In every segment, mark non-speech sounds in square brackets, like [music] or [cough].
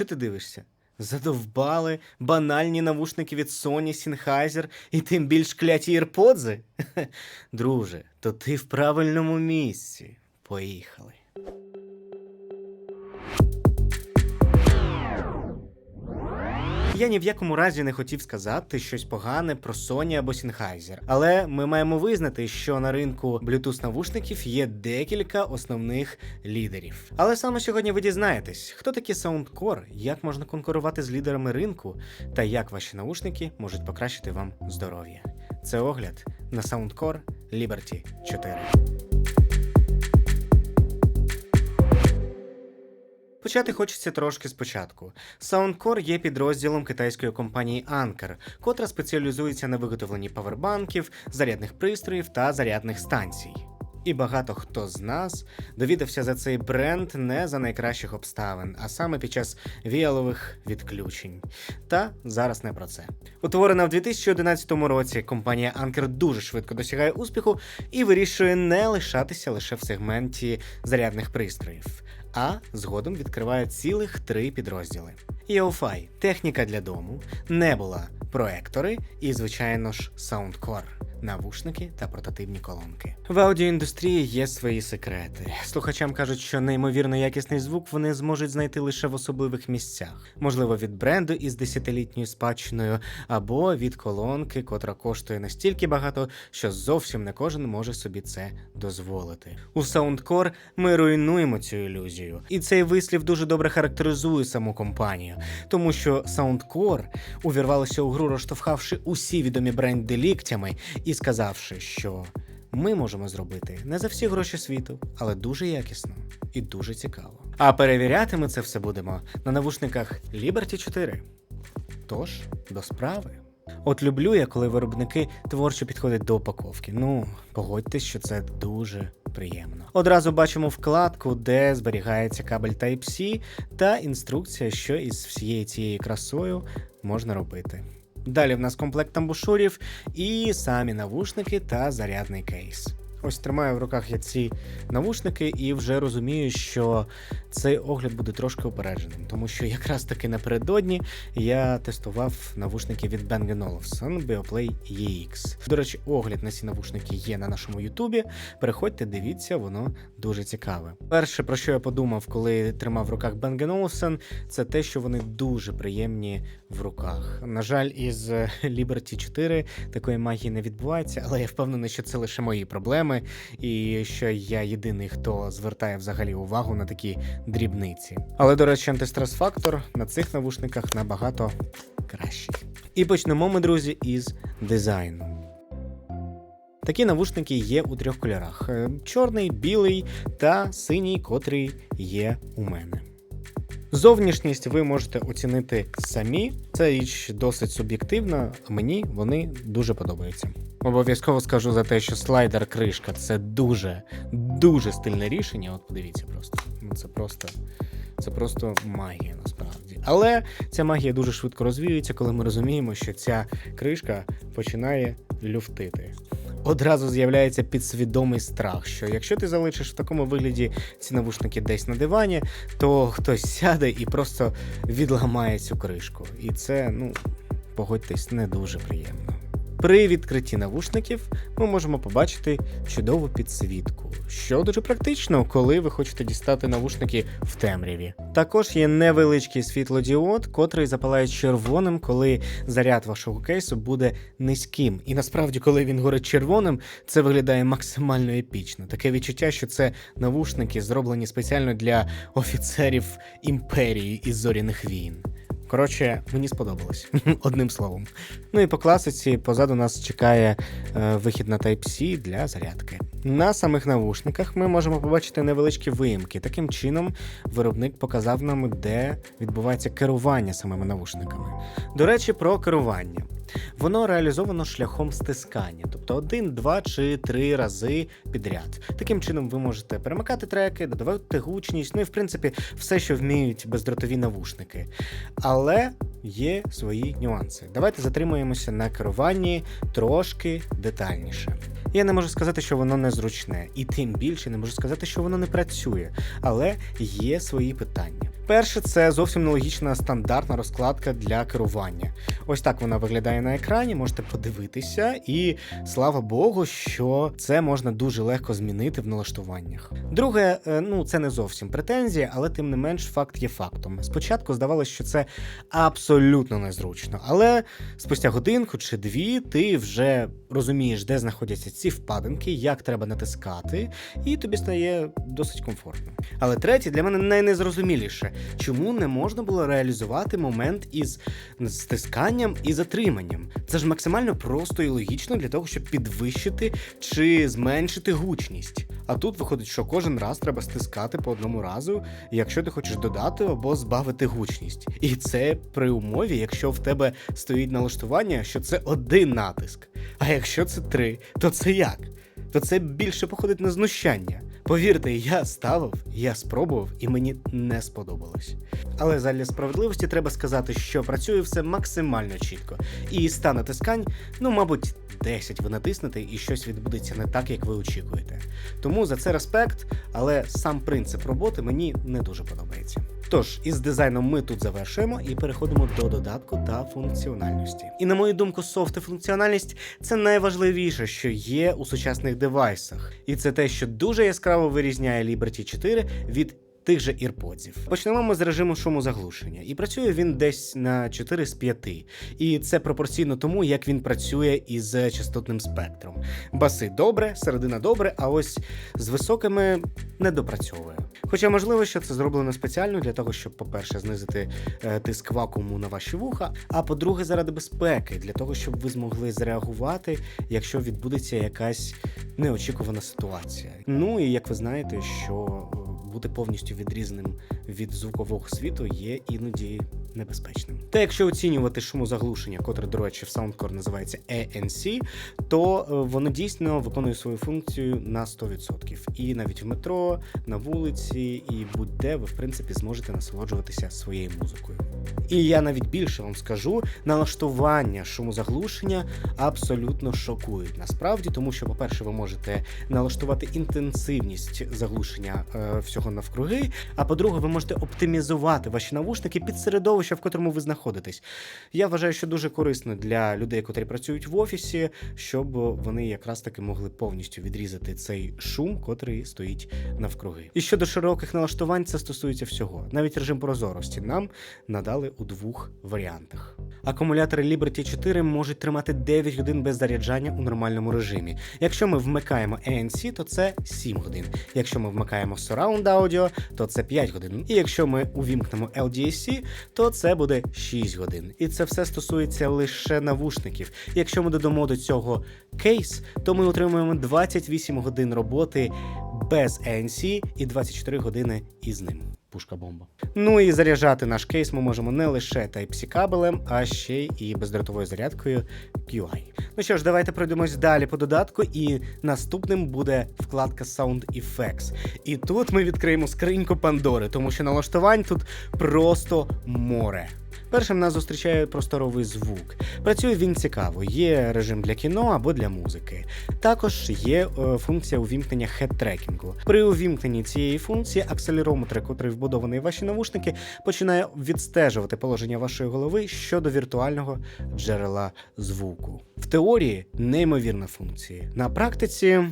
Що ти дивишся? Задовбали банальні навушники від Sony Sennheiser і тим більш кляті ірподзи? [laughs] Друже, то ти в правильному місці. Поїхали. Я ні в якому разі не хотів сказати щось погане про Sony або Sennheiser, але ми маємо визнати, що на ринку Bluetooth навушників є декілька основних лідерів. Але саме сьогодні ви дізнаєтесь, хто такі Soundcore, як можна конкурувати з лідерами ринку, та як ваші наушники можуть покращити вам здоров'я. Це огляд на Soundcore Liberty 4. Почати хочеться трошки спочатку. Soundcore є підрозділом китайської компанії Anker, котра спеціалізується на виготовленні павербанків, зарядних пристроїв та зарядних станцій. І багато хто з нас довідався за цей бренд не за найкращих обставин, а саме під час віялових відключень. Та зараз не про це. Утворена в 2011 році, компанія Anker дуже швидко досягає успіху і вирішує не лишатися лише в сегменті зарядних пристроїв а згодом відкриває цілих три підрозділи: Yeofy – техніка для дому, Nebula – проектори і, звичайно ж, Soundcore – навушники та портативні колонки. В аудіоіндустрії є свої секрети. Слухачам кажуть, що неймовірно якісний звук вони зможуть знайти лише в особливих місцях, можливо, від бренду із десятилітньою спадщиною, або від колонки, котра коштує настільки багато, що зовсім не кожен може собі це дозволити. У Soundcore ми руйнуємо цю ілюзію, і цей вислів дуже добре характеризує саму компанію, тому що Soundcore увірвалося у гру, розштовхавши усі відомі бренди ліктями і сказавши, що ми можемо зробити не за всі гроші світу, але дуже якісно і дуже цікаво. А перевіряти ми це все будемо на навушниках Liberty 4. Тож, до справи. От люблю я, коли виробники творчо підходять до упаковки. Ну, погодьтесь, що це дуже приємно. Одразу бачимо вкладку, де зберігається кабель Type-C та інструкція, що із всією цією красою можна робити. Далі в нас комплект тамбушурів і самі навушники та зарядний кейс. Ось тримаю в руках я ці навушники і вже розумію, що цей огляд буде трошки упередженим, тому що якраз таки напередодні я тестував навушники від Bang Olufsen Beoplay EX. До речі, огляд на ці навушники є на нашому Ютубі. Переходьте, дивіться, воно дуже цікаве. Перше, про що я подумав, коли тримав в руках Bang Olufsen, це те, що вони дуже приємні в руках. На жаль, із Liberty 4 такої магії не відбувається, але я впевнений, що це лише мої проблеми і що я єдиний, хто звертає взагалі увагу на такі дрібниці. Але, до речі, антистрес-фактор на цих навушниках набагато кращий. І почнемо ми, друзі, із дизайну. Такі навушники є у трьох кольорах: е, чорний, білий та синій, котрий є у мене. Зовнішність ви можете оцінити самі. Це річ досить суб'єктивна, мені вони дуже подобаються. Обов'язково скажу за те, що слайдер кришка це дуже дуже стильне рішення. От подивіться просто. Ну це просто це просто магія насправді. Але ця магія дуже швидко розвіюється, коли ми розуміємо, що ця кришка починає люфтити. Одразу з'являється підсвідомий страх, що якщо ти залишиш в такому вигляді ці навушники десь на дивані, то хтось сяде і просто відламає цю кришку. І це, ну, погодьтесь, не дуже приємно. При відкритті навушників ми можемо побачити чудову підсвітку, що дуже практично, коли ви хочете дістати навушники в темряві. Також є невеличкий світлодіод, котрий запалає червоним, коли заряд вашого кейсу буде низьким. І насправді, коли він горить червоним, це виглядає максимально епічно. Таке відчуття, що це навушники зроблені спеціально для офіцерів імперії із зоряних війн. Коротше, мені сподобалось [laughs] одним словом. Ну і по класиці позаду нас чекає е, вихід на Type-C для зарядки. На самих навушниках ми можемо побачити невеличкі виїмки. Таким чином, виробник показав нам, де відбувається керування самими навушниками. До речі, про керування. Воно реалізовано шляхом стискання, тобто один, два чи три рази підряд. Таким чином, ви можете перемикати треки, додавати гучність, ну і в принципі все, що вміють бездротові навушники. Але є свої нюанси. Давайте затримуємося на керуванні трошки детальніше. Я не можу сказати, що воно незручне, і тим більше не можу сказати, що воно не працює, але є свої питання. Перше, це зовсім нелогічна стандартна розкладка для керування. Ось так вона виглядає на екрані, можете подивитися, і слава Богу, що це можна дуже легко змінити в налаштуваннях. Друге, е, ну це не зовсім претензія, але тим не менш факт є фактом. Спочатку здавалося, що це абсолютно незручно, але спустя годинку чи дві ти вже розумієш, де знаходяться ці впадинки, як треба натискати, і тобі стає досить комфортно. Але третє для мене найнезрозуміліше, чому не можна було реалізувати момент із стисканням і затриманням. Це ж максимально просто і логічно для того, щоб підвищити чи зменшити гучність. А тут виходить, що кожен раз треба стискати по одному разу, якщо ти хочеш додати або збавити гучність. І це при умові, якщо в тебе стоїть налаштування, що це один натиск. А якщо це три, то це як? То це більше походить на знущання. Повірте, я ставив, я спробував, і мені не сподобалось. Але задля справедливості треба сказати, що працює все максимально чітко. І стан натискань, ну, мабуть, 10 ви натиснете і щось відбудеться не так, як ви очікуєте. Тому за це респект, але сам принцип роботи мені не дуже подобається. Тож, із дизайном ми тут завершуємо і переходимо до додатку та функціональності. І на мою думку, софт і функціональність це найважливіше, що є у сучасних девайсах. І це те, що дуже яскраво вирізняє Liberty 4 від тих же AirPods. Почнемо ми з режиму шумозаглушення. І працює він десь на 4 з 5. І це пропорційно тому, як він працює із частотним спектром. Баси добре, середина добре, а ось з високими не допрацьовує. Хоча можливо, що це зроблено спеціально для того, щоб, по-перше, знизити е, тиск вакууму на ваші вуха, а по-друге, заради безпеки, для того, щоб ви змогли зреагувати, якщо відбудеться якась неочікувана ситуація. Ну і як ви знаєте, що бути повністю відрізаним від звукового світу є іноді небезпечним. Та якщо оцінювати шумозаглушення, котре, до речі, в Soundcore називається ANC, то е, воно дійсно виконує свою функцію на 100%. І навіть в метро, на вулиці і будь-де ви в принципі зможете насолоджуватися своєю музикою. І я навіть більше вам скажу, налаштування шумозаглушення абсолютно шокують насправді, тому що, по-перше, ви можете налаштувати інтенсивність заглушення е, всього навкруги. А по-друге, ви можете оптимізувати ваші навушники під середовище, в котрому ви знаходитесь. Я вважаю, що дуже корисно для людей, котрі працюють в офісі, щоб вони якраз таки могли повністю відрізати цей шум, котрий стоїть навкруги. І щодо широких налаштувань, це стосується всього. Навіть режим прозорості нам надали у двох варіантах. Акумулятори Liberty 4 можуть тримати 9 годин без заряджання у нормальному режимі. Якщо ми вмикаємо ANC, то це 7 годин. Якщо ми вмикаємо Surround Audio, то це 5 годин. І якщо ми увімкнемо LDAC, то це буде 6 годин. І це все стосується лише навушників. Якщо ми додамо до цього кейс, то ми отримуємо 28 годин роботи без ANC і 24 години із ним. Пушка бомба. Ну і заряджати наш кейс ми можемо не лише Type-C кабелем, а ще і бездротовою зарядкою QI. Ну що ж, давайте пройдемось далі по додатку, і наступним буде вкладка Sound Effects. І тут ми відкриємо скриньку Пандори, тому що налаштувань тут просто море. Першим нас зустрічає просторовий звук. Працює він цікаво, є режим для кіно або для музики. Також є е, функція увімкнення хед-трекінгу. При увімкненні цієї функції акселерометр, котрий вбудований в ваші навушники, починає відстежувати положення вашої голови щодо віртуального джерела звуку. В теорії неймовірна функція. На практиці.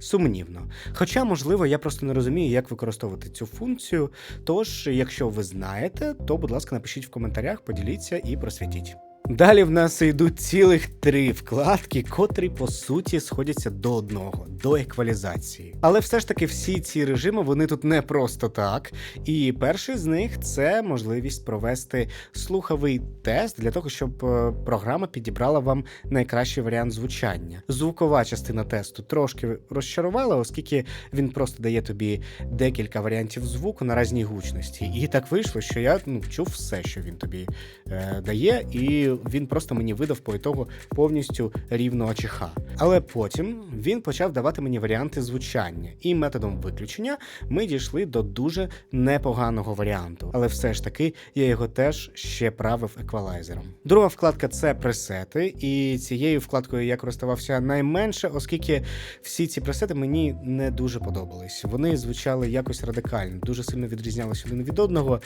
Сумнівно. Хоча, можливо, я просто не розумію, як використовувати цю функцію. Тож, якщо ви знаєте, то, будь ласка, напишіть в коментарях, поділіться і просвітіть. Далі в нас йдуть цілих три вкладки, котрі по суті сходяться до одного, до еквалізації. Але все ж таки всі ці режими вони тут не просто так. І перший з них це можливість провести слуховий тест для того, щоб е, програма підібрала вам найкращий варіант звучання. Звукова частина тесту трошки розчарувала, оскільки він просто дає тобі декілька варіантів звуку на разній гучності. І так вийшло, що я ну, чув все, що він тобі е, дає, і він просто мені видав по ітогу повністю рівного ЧХ. Але потім він почав давати мені варіанти звучання, і методом виключення ми дійшли до дуже непоганого варіанту. Але все ж таки я його теж ще правив еквалайзером. Друга вкладка це пресети, і цією вкладкою я користувався найменше, оскільки всі ці пресети мені не дуже подобались. Вони звучали якось радикально, дуже сильно відрізнялися один від одного,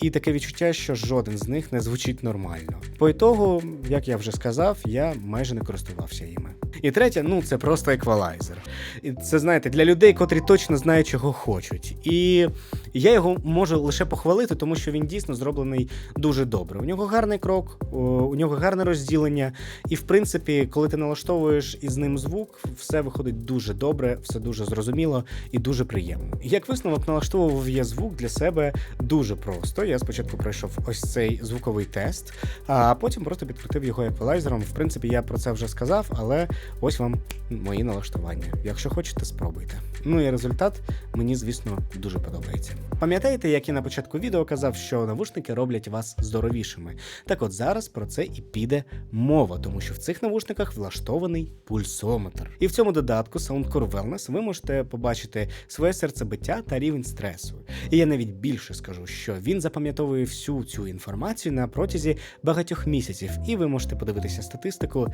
і таке відчуття, що жоден з них не звучить нормально. По ітогу, як я вже сказав, я майже не користувався іми. І третє, ну це просто еквалайзер. І це знаєте, для людей, котрі точно знають, чого хочуть. І я його можу лише похвалити, тому що він дійсно зроблений дуже добре. У нього гарний крок, у нього гарне розділення. І в принципі, коли ти налаштовуєш із ним звук, все виходить дуже добре, все дуже зрозуміло і дуже приємно. Як висновок, налаштовував я звук для себе дуже просто. Я спочатку пройшов ось цей звуковий тест, а потім просто підкрутив його еквалайзером. В принципі, я про це вже сказав, але ось вам мої налаштування. Якщо хочете, спробуйте. Ну і результат мені, звісно, дуже подобається. Пам'ятаєте, як я на початку відео казав, що навушники роблять вас здоровішими? Так от зараз про це і піде мова, тому що в цих навушниках влаштований пульсометр. І в цьому додатку Soundcore Wellness ви можете побачити своє серцебиття та рівень стресу. І я навіть більше скажу, що він запам'ятовує всю цю інформацію на протязі багатьох місяців, і ви можете подивитися статистику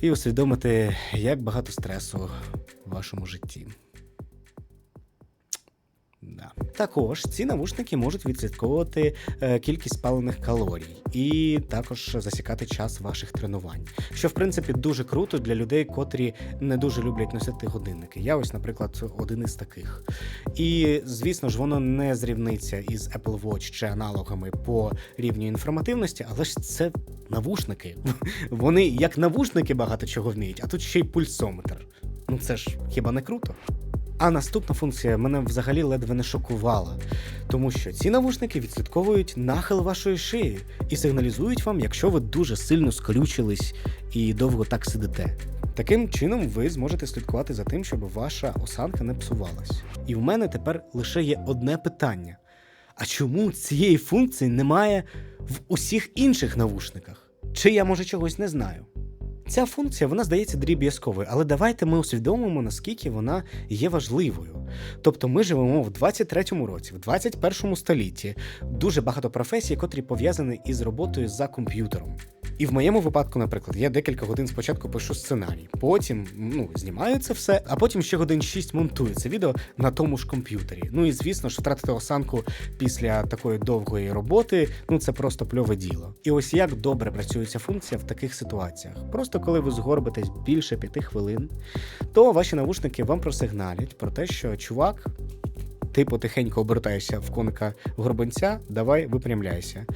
і усвідомити, як багато стресу в вашому житті. Да. Також ці навушники можуть відслідковувати е, кількість спалених калорій і також засікати час ваших тренувань, що в принципі дуже круто для людей, котрі не дуже люблять носити годинники. Я ось, наприклад, один із таких. І звісно ж, воно не зрівниться із Apple Watch чи аналогами по рівню інформативності, але ж це навушники. [laughs] Вони як навушники багато чого вміють, а тут ще й пульсометр. Ну це ж хіба не круто? А наступна функція мене взагалі ледве не шокувала, тому що ці навушники відслідковують нахил вашої шиї і сигналізують вам, якщо ви дуже сильно скрючились і довго так сидите. Таким чином ви зможете слідкувати за тим, щоб ваша осанка не псувалась. І в мене тепер лише є одне питання: а чому цієї функції немає в усіх інших навушниках? Чи я може чогось не знаю? Ця функція вона здається дріб'язковою, але давайте ми усвідомимо, наскільки вона є важливою. Тобто ми живемо в 23-му році, в 21 столітті, дуже багато професій, котрі пов'язані із роботою за комп'ютером. І в моєму випадку, наприклад, я декілька годин спочатку пишу сценарій, потім ну, знімаю це все, а потім ще годин 6 монтую це відео на тому ж комп'ютері. Ну і звісно ж, втратити осанку після такої довгої роботи, ну це просто пльове діло. І ось як добре працює ця функція в таких ситуаціях. Просто коли ви згорбитесь більше п'яти хвилин, то ваші навушники вам просигналять про те, що чувак. Ти потихеньку обертаєшся в коника горбанця, давай випрямляйся.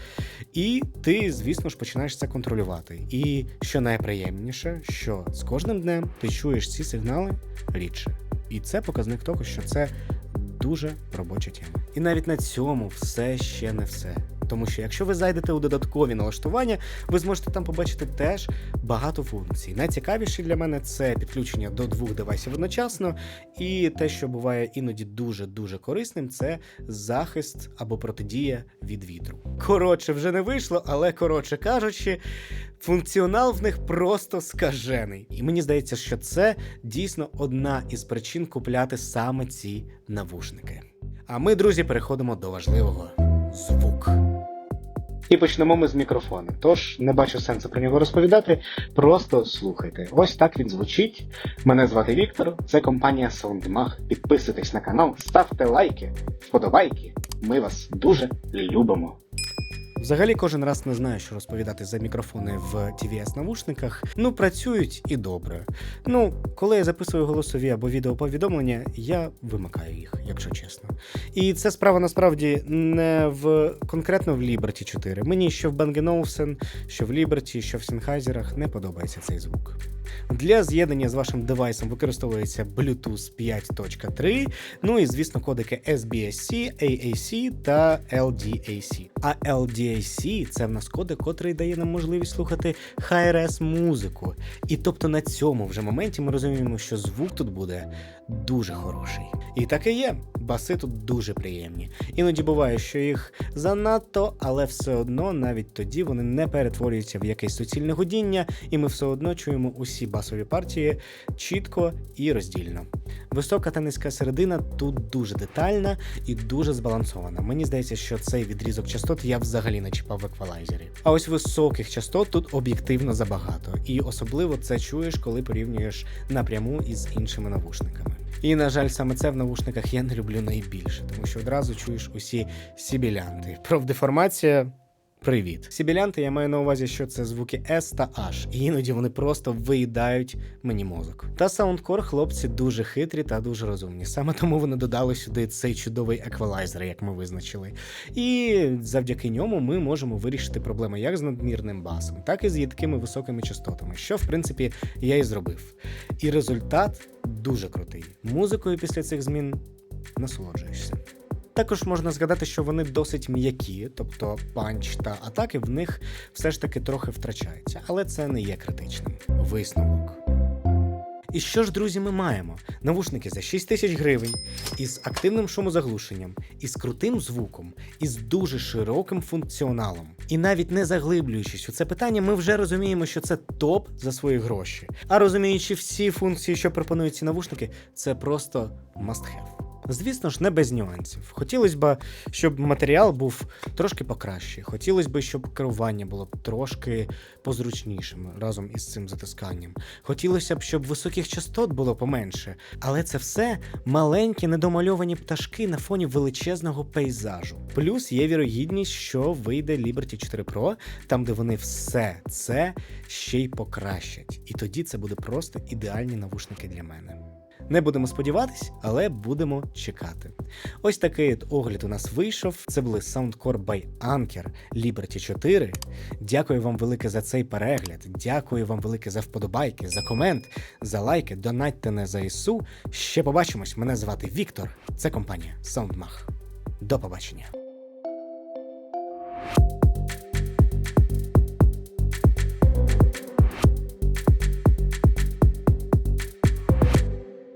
І ти, звісно ж, починаєш це контролювати. І що найприємніше, що з кожним днем ти чуєш ці сигнали рідше. І це показник того, що це дуже робоча тема. І навіть на цьому все ще не все. Тому що якщо ви зайдете у додаткові налаштування, ви зможете там побачити теж багато функцій. Найцікавіші для мене це підключення до двох девайсів одночасно, і те, що буває іноді дуже дуже корисним, це захист або протидія від вітру. Коротше, вже не вийшло, але коротше кажучи, функціонал в них просто скажений. І мені здається, що це дійсно одна із причин купляти саме ці навушники. А ми, друзі, переходимо до важливого звук. І почнемо ми з мікрофона. Тож не бачу сенсу про нього розповідати. Просто слухайте. Ось так він звучить. Мене звати Віктор, це компанія SoundMag. Підписуйтесь на канал, ставте лайки, вподобайки. Ми вас дуже любимо. Взагалі кожен раз не знаю, що розповідати за мікрофони в tvs навушниках. Ну, працюють і добре. Ну, коли я записую голосові або відеоповідомлення, я вимикаю їх, якщо чесно. І це справа насправді не в конкретно в Liberty 4. Мені що в Bang Olufsen, що в Liberty, що в Sennheiser не подобається цей звук. Для з'єднання з вашим девайсом використовується Bluetooth 5.3, ну і звісно кодики SBSC, AAC та LDAC. А LDAC це в нас кодек, котрий дає нам можливість слухати Hi-Res музику. І тобто на цьому вже моменті ми розуміємо, що звук тут буде дуже хороший. І так і є. Баси тут дуже приємні. Іноді буває, що їх занадто, але все одно навіть тоді вони не перетворюються в якесь суцільне гудіння, і ми все одно чуємо усі басові партії чітко і роздільно. Висока та низька середина тут дуже детальна і дуже збалансована. Мені здається, що цей відрізок частот я взагалі не чіпав в еквалайзері. А ось високих частот тут об'єктивно забагато, і особливо це чуєш, коли порівнюєш напряму із іншими навушниками. І на жаль, саме це в навушниках я не люблю найбільше, тому що одразу чуєш усі сібілянти. Профдеформація. Привіт. Сібілянти я маю на увазі, що це звуки S та H, і іноді вони просто виїдають мені мозок. Та Soundcore хлопці дуже хитрі та дуже розумні. Саме тому вони додали сюди цей чудовий еквалайзер, як ми визначили. І завдяки ньому ми можемо вирішити проблеми як з надмірним басом, так і з їдкими високими частотами, що в принципі я і зробив. І результат дуже крутий. Музикою після цих змін насолоджуєшся. Також можна згадати, що вони досить м'які, тобто панч та атаки в них все ж таки трохи втрачаються, але це не є критичним. Висновок. І що ж, друзі, ми маємо? Навушники за 6 тисяч гривень, із активним шумозаглушенням, із крутим звуком, із дуже широким функціоналом. І навіть не заглиблюючись у це питання, ми вже розуміємо, що це топ за свої гроші. А розуміючи всі функції, що пропонують ці навушники, це просто must have. Звісно ж, не без нюансів. Хотілося б, щоб матеріал був трошки покраще. Хотілося б, щоб керування було трошки позручнішим разом із цим затисканням. Хотілося б, щоб високих частот було поменше. Але це все маленькі недомальовані пташки на фоні величезного пейзажу. Плюс є вірогідність, що вийде Liberty 4 Pro, там де вони все це ще й покращать. І тоді це буде просто ідеальні навушники для мене. Не будемо сподіватись, але будемо чекати. Ось такий огляд у нас вийшов. Це були Soundcore by Anker Liberty 4. Дякую вам велике за цей перегляд. Дякую вам велике за вподобайки, за комент, за лайки. Донатьте на ЗСУ. Ще побачимось. Мене звати Віктор. Це компанія SoundMag. До побачення.